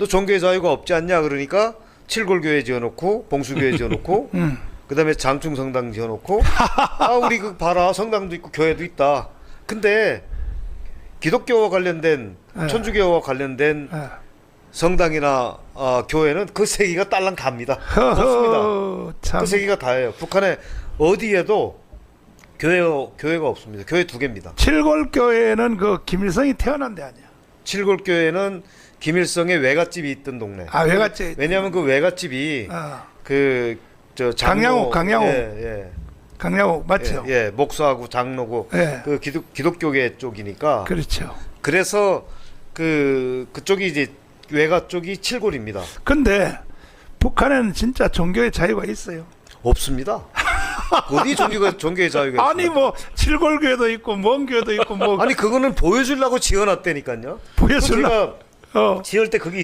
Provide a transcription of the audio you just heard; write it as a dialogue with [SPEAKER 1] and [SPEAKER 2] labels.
[SPEAKER 1] 너 종교의 자유가 없지 않냐 그러니까 칠골교회 지어놓고 봉수교회 지어놓고
[SPEAKER 2] 음.
[SPEAKER 1] 그다음에 장충 성당 지어놓고 아 우리 그 봐라 성당도 있고 교회도 있다. 근데 기독교와 관련된
[SPEAKER 2] 네.
[SPEAKER 1] 천주교와 관련된
[SPEAKER 2] 예.
[SPEAKER 1] 성당이나 어, 교회는 그 세기가 딸랑. 없습니다.
[SPEAKER 2] 허허, 참.
[SPEAKER 1] 그 세기가 다예요. 북한에 어디에도 교회 교회가 없습니다. 교회 두 개입니다.
[SPEAKER 2] 칠골 교회는 그 김일성이 태어난 데 아니야.
[SPEAKER 1] 칠골교회는 김일성의 외갓집이 있던 동네.
[SPEAKER 2] 아 외갓집.
[SPEAKER 1] 왜냐하면 그 외갓집이
[SPEAKER 2] 어,
[SPEAKER 1] 그저
[SPEAKER 2] 강양옥, 강양옥.
[SPEAKER 1] 예,
[SPEAKER 2] 강양옥
[SPEAKER 1] 예,
[SPEAKER 2] 맞죠?
[SPEAKER 1] 예, 예, 목사하고 장로고
[SPEAKER 2] 예.
[SPEAKER 1] 그 기독 기독교계 쪽이니까
[SPEAKER 2] 그렇죠.
[SPEAKER 1] 그래서 그 그쪽이 이제 외가 쪽이 칠골입니다.
[SPEAKER 2] 근데 북한에는 진짜 종교의 자유가 있어요.
[SPEAKER 1] 없습니다. 어디 종교가 종교의 자유가
[SPEAKER 2] 아니? 뭐 칠골교회도 있고 먼 교회도 있고 뭐
[SPEAKER 1] 아니 그거는 보여주려고 지어놨다니까요.
[SPEAKER 2] 보여주려.
[SPEAKER 1] 제가
[SPEAKER 2] 어.
[SPEAKER 1] 지을 때 그게